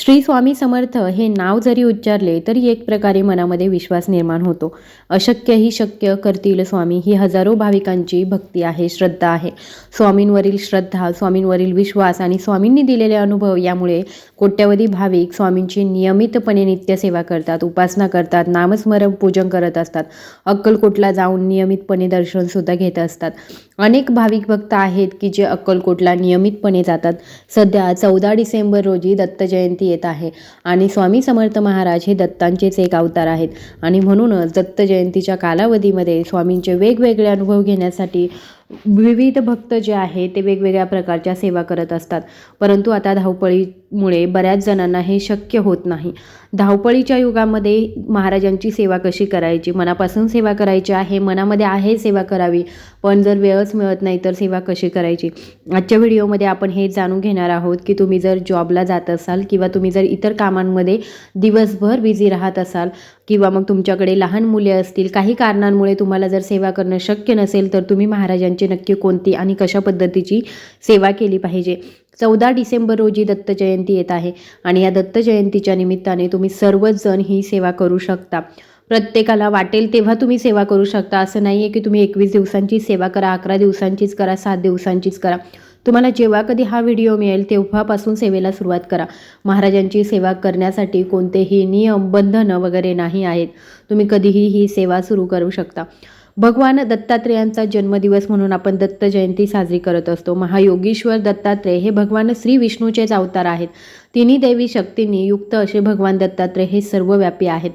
श्री स्वामी समर्थ हे नाव जरी उच्चारले तरी एक प्रकारे मनामध्ये विश्वास निर्माण होतो. अशक्य ही शक्य करतील स्वामी ही हजारो भाविकांची भक्ती आहे श्रद्धा आहे. स्वामींवरील श्रद्धा स्वामींवरील विश्वास आणि स्वामींनी दिलेले अनुभव यामुळे कोट्यवधी भाविक स्वामींची नियमितपणे नित्यसेवा करतात उपासना करतात नामस्मरण पूजन करत असतात. अक्कलकोटला जाऊन नियमितपणे दर्शनसुद्धा घेत असतात. अनेक भाविक भक्त आहेत की जे अक्कलकोटला नियमितपणे जातात. सध्या चौदा डिसेंबर रोजी दत्त जयंती येत आहे आणि स्वामी समर्थ महाराज हे दत्तांचेच एक अवतार आहेत. आणि म्हणूनच दत्त जयंतीच्या कालावधीमध्ये स्वामींचे वेगवेगळे अनुभव घेण्यासाठी विविध भक्त जे आहे ते वेगवेगळ्या प्रकारच्या सेवा करत असतात. परंतु आता धावपळी मुळे बऱ्याच जणांना हे शक्य होत नाही. धावपळीच्या युगामध्ये महाराजांची सेवा कशी करायची? मनापासून सेवा करायची आहे? मनामध्ये आहे सेवा करावी? पण जर वेळच मिळत नाही तर सेवा कशी करायची? आजच्या व्हिडिओमध्ये आपण हे जाणून घेणार आहोत की तुम्ही जर जॉबला जात असाल किंवा तुम्ही जर इतर कामांमध्ये दिवसभर बिझी राहत असाल किंवा मग तुमच्याकडे लहान मुले असतील काही कारणांमुळे तुम्हाला जर सेवा करणं शक्य नसेल तर तुम्ही महाराजांची नक्की कोणती आणि कशा पद्धतीची सेवा केली पाहिजे? चौदा डिसेंबर रोजी दत्त जयंती येत आहे आणि या दत्त जयंतीच्या निमित्ताने तुम्ही सर्वच जण ही सेवा करू शकता. प्रत्येकाला वाटेल तेव्हा तुम्ही सेवा करू शकता. असं नाही आहे की तुम्ही एकवीस दिवसांची सेवा करा अकरा दिवसांचीच करा सात दिवसांचीच करा. तुम्हाला जेव्हा कधी हा व्हिडिओ मिळेल तेव्हापासून सेवेला सुरुवात करा. महाराजांची सेवा करण्यासाठी कोणतेही नियम बंधनं वगैरे नाही आहेत. तुम्ही कधीही ही सेवा सुरू करू शकता. भगवान दत्तात्रेयांचा जन्मदिवस म्हणून आपण दत्त जयंती साजरी करत असतो. महायोगीश्वर दत्तात्रेय हे भगवान श्री विष्णूचेच अवतार आहेत. तिन्ही देवी शक्तींनी युक्त असे भगवान दत्तात्रेय हे सर्वव्यापी आहेत.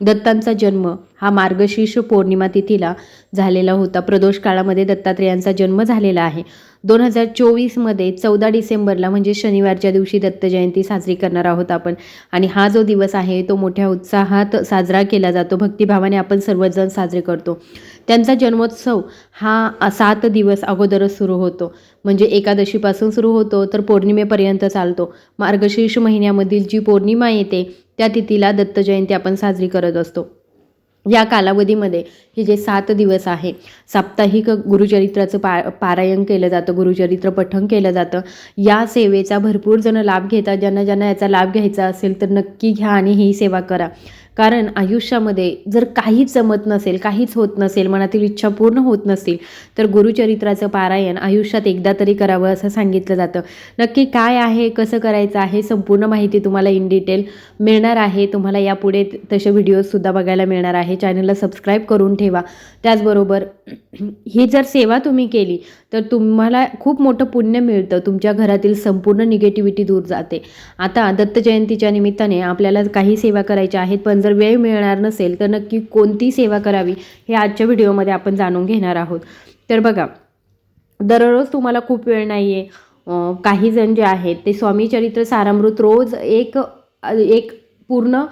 दत्तांचा जन्म हा मार्गशीर्ष पौर्णिमा तिथीला झालेला होता. प्रदोष काळामध्ये दत्तात्रेयांचा जन्म झालेला आहे. दोन हजार चोवीसमध्ये चौदा डिसेंबरला म्हणजे शनिवारच्या दिवशी दत्त जयंती साजरी करणार आहोत आपण. आणि हा जो दिवस आहे तो मोठ्या उत्साहात साजरा केला जातो. भक्तिभावाने आपण सर्वजण साजरे करतो. त्यांचा जन्मोत्सव हा सात दिवस अगोदरच सुरू होतो. म्हणजे एकादशीपासून सुरू होतो तर पौर्णिमेपर्यंत चालतो. मार्गशीर्ष महिन्यामधील जी पौर्णिमा येते त्या तिथीला दत्त जयंती आपण साजरी करत असतो. या कालावधीमध्ये हे जे सात दिवस आहे साप्ताहिक गुरुचरित्राचं पा पारायण केलं जातं गुरुचरित्र पठण केलं जातं. या सेवेचा भरपूर जण लाभ घेतात. ज्यांना ज्यांना याचा लाभ घ्यायचा असेल तर नक्की घ्या आणि ही सेवा करा. कारण आयुष्यामध्ये जर काहीच जमत नसेल काहीच होत नसेल मनातील इच्छा पूर्ण होत नसतील तर गुरुचरित्राचं पारायण आयुष्यात एकदा तरी करावं असं सांगितलं जातं. नक्की काय आहे कसं करायचं आहे संपूर्ण माहिती तुम्हाला इन डिटेल मिळणार आहे. तुम्हाला यापुढे तसे व्हिडिओजसुद्धा बघायला मिळणार आहे. चॅनलला सबस्क्राईब करून ठेवा. त्याचबरोबर ही जर सेवा तुम्ही केली तर तुम्हाला खूप मोठं पुण्य मिळतं. तुमच्या घरातील संपूर्ण निगेटिव्हिटी दूर जाते. आता दत्त जयंतीच्या निमित्ताने आपल्याला काही सेवा करायच्या आहेत पण जर वेळ मिळणार नसेल तर नक्की कोणती सेवा करावी हे आजच्या व्हिडिओमध्ये आपण जाणून घेणार आहोत. तर बघा दररोज तुम्हाला खूप वेळ नाही आहे काही जण जे आहेत ते स्वामी चरित्र सारामृत रोज एक एक पूर्ण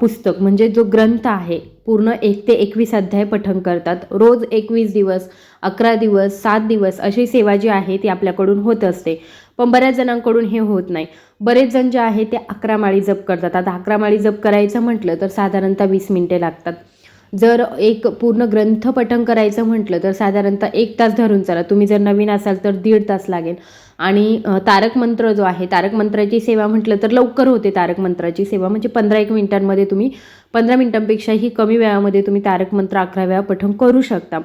पुस्तक म्हणजे जो ग्रंथ आहे पूर्ण एक ते एकवीस अध्याय पठण करतात. रोज एकवीस दिवस अकरा दिवस सात दिवस अशी सेवा जी आहे ती आपल्याकडून होत असते. पण बऱ्याच जणांकडून हे होत नाही. बरेच जण जे आहे ते अकरा माळी जप करतात. आता अकरा माळी जप करायचं म्हटलं तर साधारणतः वीस मिनटे लागतात. जर एक पूर्ण ग्रंथ पठण करायचं म्हटलं तर साधारणतः एक तास धरून चला. तुम्ही जर नवीन असाल तर दीड तास लागेल. आणि तारक मंत्र जो आहे तारक मंत्राची सेवा म्हटलं तर लवकर होते तारक मंत्राची सेवा. म्हणजे पंधरा एक मिनिटांमध्ये तुम्ही पंधरा मिनिटांपेक्षाही कमी वेळामध्ये तुम्ही तारक मंत्र अकरा वेळा पठण करू शकता.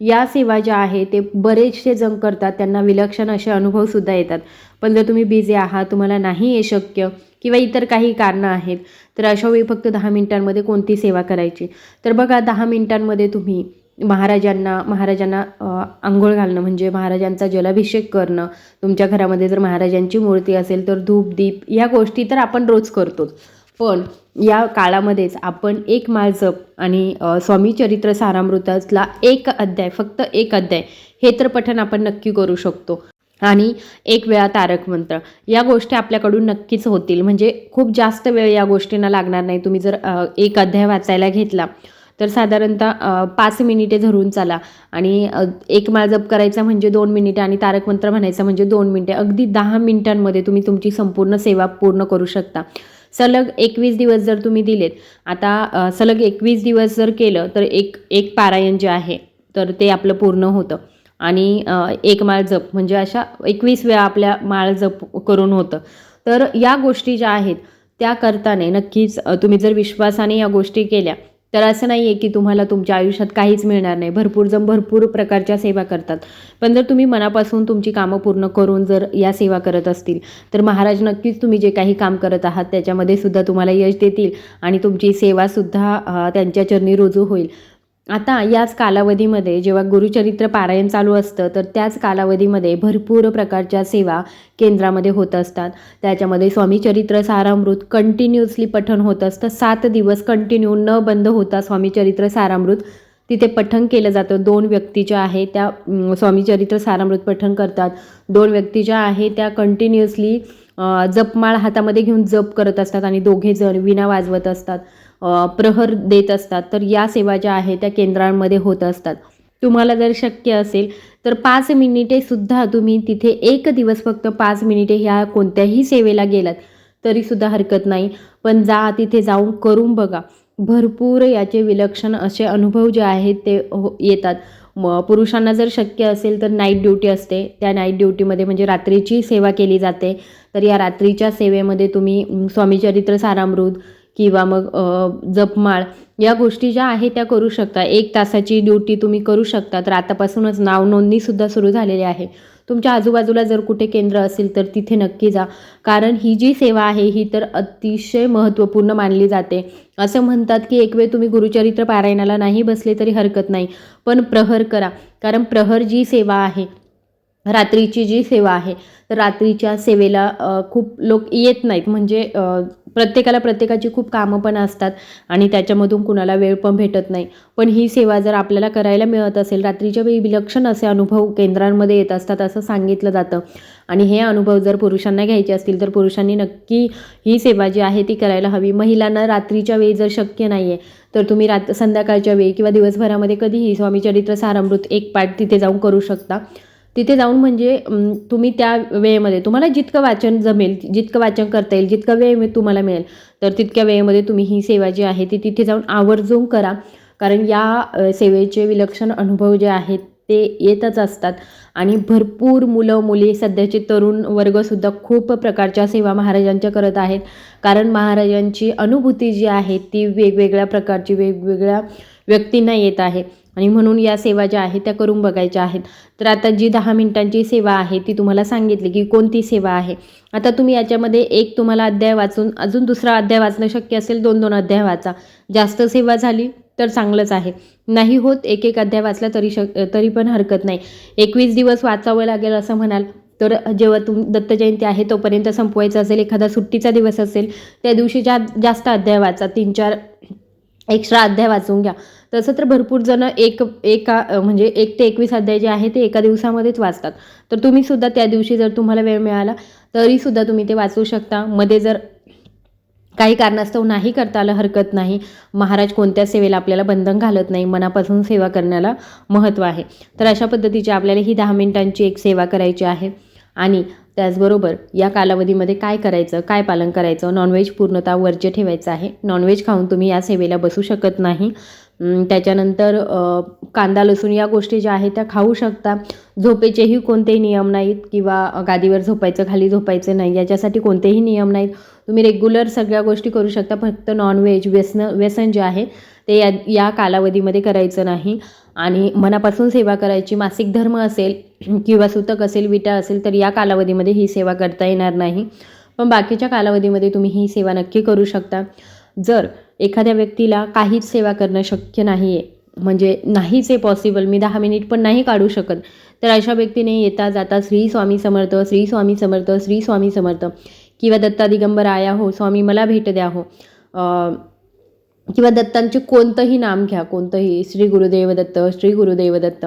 या सेवा ज्या आहे ते बरेचसे जण करतात. त्यांना विलक्षण असे अनुभवसुद्धा येतात. पण जर तुम्ही बिझी आहात तुम्हाला नाही आहे शक्य. किंवा इतर काही कारणं आहेत तर अशावेळी फक्त दहा मिनिटांमध्ये कोणती सेवा करायची? तर बघा दहा मिनिटांमध्ये तुम्ही महाराजांना महाराजांना आंघोळ घालणं म्हणजे महाराजांचा जलाभिषेक करणं तुमच्या घरामध्ये जर महाराजांची मूर्ती असेल तर धूप दीप या गोष्टी तर आपण रोज करतोच. पण या काळामध्येच आपण एक माळ जप आणि स्वामी चरित्र सारामृतातला एक अध्याय फक्त एक अध्याय हे तर पठण आपण नक्की करू शकतो. आणि एक वेळा तारक मंत्र. या गोष्टी आपल्याकडून नक्कीच होतील. म्हणजे खूप जास्त वेळ या गोष्टींना लागणार नाही. तुम्ही जर एक अध्याय वाचायला घेतला तर साधारणतः पाच मिनिटे धरून चाला. आणि एक माळ जप करायचा म्हणजे दोन मिनिटे आणि तारक मंत्र म्हणायचा म्हणजे दोन मिनिटे. अगदी दहा मिनिटांमध्ये तुम्ही तुमची संपूर्ण सेवा पूर्ण करू शकता. सलग एकवीस दिवस जर तुम्ही दिलेत आता सलग एकवीस दिवस जर केलं तर एक एक पारायण जे आहे तर ते आपलं पूर्ण होतं. आणि एक माळ जप म्हणजे अशा एकवीस वेळा आपल्या माळ जप करून होतं. तर या गोष्टी ज्या आहेत त्या करताना नक्कीच तुम्ही जर विश्वासाने या गोष्टी केल्या तर असं नाही आहे की तुम्हाला तुमच्या आयुष्यात काहीच मिळणार नाही. भरपूर जण भरपूर प्रकारच्या सेवा करतात. पण जर तुम्ही मनापासून तुमची कामं पूर्ण करून जर या सेवा करत असतील तर महाराज नक्कीच तुम्ही जे काही काम करत आहात त्याच्यामध्ये सुद्धा तुम्हाला यश देतील आणि तुमची सेवासुद्धा त्यांच्या चरणी रुजू होईल. आता याच कालावधीमध्ये जेव्हा गुरुचरित्र पारायण चालू असतं तर त्याच कालावधीमध्ये भरपूर प्रकारच्या सेवा केंद्रामध्ये होत असतात. त्याच्यामध्ये स्वामी चरित्र सारामृत कंटिन्युअसली पठण होत असतं. सात दिवस कंटिन्यू न बंद होता स्वामी चरित्र सारामृत. तिथे पठण केलं जातं. दोन व्यक्ती ज्या आहे त्या स्वामीचरित्र स्वामी चरित्र सारामृत पठण करतात. दोन व्यक्ती ज्या आहे त्या कंटिन्युअसली जपमाळ हातामध्ये घेऊन जप करत असतात आणि दोघे जण विणा वाजवत असतात. प्रहर देत असतात. तर या सेवा ज्या आहेत त्या केंद्रांमध्ये होत असतात. तुम्हाला जर शक्य असेल तर पाच मिनिटे सुद्धा तुम्ही तिथे एक दिवस फक्त पाच मिनिटे ह्या कोणत्याही सेवेला गेलात तरीसुद्धा हरकत नाही. पण जा तिथे जाऊन करून बघा. भरपूर याचे विलक्षण असे अनुभव जे आहेत ते हो येतात. म पुरुषांना जर शक्य असेल तर नाईट ड्युटी असते. त्या नाईट ड्युटीमध्ये म्हणजे रात्रीची सेवा केली जाते. तर या रात्रीच्या सेवेमध्ये तुम्ही स्वामीचरित्र सारामृत किंवा मग जपमाळ या गोष्टी ज्या आहेत त्या करू शकता. एक तासाची ड्युटी तुम्ही करू शकता. तर आतापासूनच नाव नोंदणीसुद्धा सुरू झालेली आहे. तुमच्या आजूबाजूला जर कुठे केंद्र असेल तर तिथे नक्की जा. कारण ही जी सेवा आहे ही तर अतिशय महत्त्वपूर्ण मानली जाते. असं म्हणतात की एक वेळ तुम्ही गुरुचरित्र पारायणाला नाही बसले तरी हरकत नाही. पण प्रहर करा. कारण प्रहर जी सेवा आहे रात्रीची जी सेवा आहे तर रात्रीच्या सेवेला खूप लोक येत नाहीत. म्हणजे प्रत्येकाला प्रत्येकाची खूप कामं पण असतात आणि त्याच्यामधून कुणाला वेळ पण भेटत नाही. पण ही सेवा जर आपल्याला करायला मिळत असेल रात्रीच्या वेळी विलक्षण असे अनुभव केंद्रांमध्ये येत असतात असं सांगितलं जातं. आणि हे अनुभव जर पुरुषांना घ्यायचे असतील तर पुरुषांनी नक्की ही सेवा जी आहे ती करायला हवी. महिलांना रात्रीच्या वेळी जर शक्य नाही आहे तर तुम्ही रात संध्याकाळच्या वेळी किंवा दिवसभरामध्ये कधीही स्वामी चरित्र सारामृत एक पाठ तिथे जाऊन करू शकता. तिथे जाऊन म्हणजे तुम्ही त्या वेळेमध्ये तुम्हाला जितकं वाचन जमेल जितकं वाचन करता येईल जितका वेळ तुम्हाला मिळेल तर तितक्या वेळेमध्ये तुम्ही ही सेवा जी आहे ती तिथे जाऊन आवर्जून करा. कारण या सेवेचे विलक्षण अनुभव जे आहेत ते येतच असतात. आणि भरपूर मुलं मुली सध्याचे तरुण वर्गसुद्धा खूप प्रकारच्या सेवा महाराजांच्या करत आहेत. कारण महाराजांची अनुभूती जी आहे ती वेगवेगळ्या प्रकारची वेगवेगळ्या व्यक्तींना येत आहे. आणि म्हणून या सेवा ज्या आहेत त्या करून बघायच्या आहेत. तर आता जी दहा मिनिटांची सेवा आहे ती तुम्हाला सांगितली की कोणती सेवा आहे. आता तुम्ही याच्यामध्ये एक तुम्हाला अध्याय वाचून अजून दुसरा अध्याय वाचणं शक्य असेल दोन दोन अध्याय वाचा. जास्त सेवा झाली तर चांगलंच आहे. नाही होत एक एक अध्याय वाचला तरी शक तरी पण हरकत नाही. एकवीस दिवस वाचावं लागेल असं म्हणाल तर जेव्हा तुम दत्त जयंती आहे तोपर्यंत संपवायचं असेल एखादा सुट्टीचा दिवस असेल त्या दिवशी जा जास्त अध्याय वाचा. तीन चार एक्स्ट्रा अध्याय वाचून घ्या. तसं तर भरपूर जण एक एका म्हणजे एक ते एकवीस अध्याय जे आहे ते एका दिवसामध्येच वाचतात. तर तुम्ही सुद्धा त्या दिवशी जर तुम्हाला वेळ मिळाला तरीसुद्धा तुम्ही ते वाचू शकता. मध्ये जर काही कारणास्तव नाही करता आलं हरकत नाही महाराज कोणत्या सेवेला आपल्याला बंधन घालत नाही मनापासून सेवा करण्याला महत्त्व आहे. तर अशा पद्धतीची आपल्याला ही दहा मिनिटांची एक सेवा करायची आहे. आणि त्याचबरोबर या कालावधीमध्ये काय करायचं काय पालन करायचं? नॉनव्हेज पूर्णतः वर्ज्य ठेवायचं आहे. नॉनव्हेज खाऊन तुम्ही या सेवेला बसू शकत नाही. त्याच्यानंतर कांदा लसूण या गोष्टी ज्या आहेत त्या खाऊ शकता. झोपेचेही कोणतेही नियम नाहीत किंवा गादीवर झोपायचं खाली झोपायचं नाही. याच्यासाठी कोणतेही नियम नाहीत. तुम्ही रेग्युलर सगळ्या गोष्टी करू शकता. फक्त नॉनव्हेज व्यसन व्यसन जे आहे ते या या कालावधीमध्ये करायचं नाही. आणि मनापासून सेवा करायची. मासिक धर्म असेल किंवा सुतक असेल विटा असेल तर या कालावधीमध्ये ही सेवा करता येणार नाही. पण बाकीच्या कालावधीमध्ये तुम्ही ही सेवा नक्की करू शकता. जर एखाद्या व्यक्तीला काहीच सेवा करणं शक्य नाही आहे म्हणजे नाहीच आहे पॉसिबल मी दहा मिनिट पण नाही काढू शकत तर अशा व्यक्तीने येता जाता श्री स्वामी समर्थ श्री स्वामी समर्थ श्री स्वामी समर्थ. किंवा दत्ता दिगंबर आया हो स्वामी मला भेट द्या हो. किंवा दत्तांचे कोणतंही नाम घ्या कोणतंही श्री गुरुदेव दत्त श्री गुरुदेव दत्त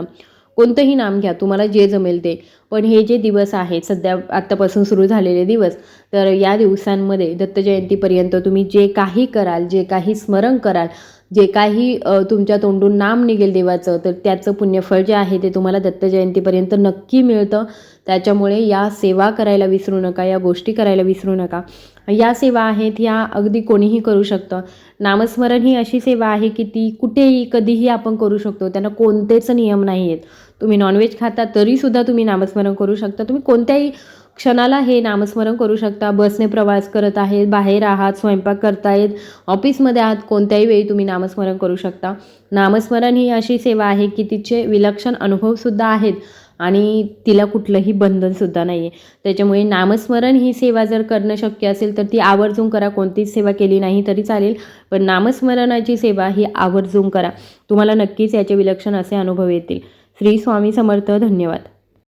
कोणतंही नाम घ्या तुम्हाला जे जमेल ते. पण हे जे दिवस आहेत सध्या आत्तापासून सुरू झालेले दिवस तर या दिवसांमध्ये दत्त जयंतीपर्यंत तुम्ही जे काही कराल जे काही स्मरण कराल जे काही तुमच्या तोंडून नाम निघेल देवाचं तर त्याचं पुण्यफळ जे आहे ते तुम्हाला दत्त जयंतीपर्यंत नक्की मिळतं. त्याच्यामुळे या सेवा करायला विसरू नका या गोष्टी करायला विसरू नका. या सेवा आहेत ह्या अगदी कोणीही करू शकतं. नामस्मरण ही अशी सेवा आहे की ती कुठेही कधीही आपण करू शकतो. त्यांना कोणतेच नियम नाही आहेत तुम्ही नॉनव्हेज खाता तरीसुद्धा तुम्ही नामस्मरण करू शकता. तुम्ही कोणत्याही क्षणाला हे नामस्मरण करू शकता. बसने प्रवास करत आहेत बाहेर आहात स्वयंपाक करतायत ऑफिसमध्ये आहात कोणत्याही वेळी तुम्ही नामस्मरण करू शकता. नामस्मरण ही अशी सेवा आहे की तिचे विलक्षण अनुभवसुद्धा आहेत. आणि तिला कुठलंही बंधनसुद्धा नाही आहे त्याच्यामुळे नामस्मरण ही सेवा जर करणं शक्य असेल तर ती आवर्जून करा. कोणतीच सेवा केली नाही तरी चालेल पण नामस्मरणाची सेवा ही आवर्जून करा. तुम्हाला नक्कीच याचे विलक्षण असे अनुभव येतील. श्री स्वामी समर्थ. धन्यवाद.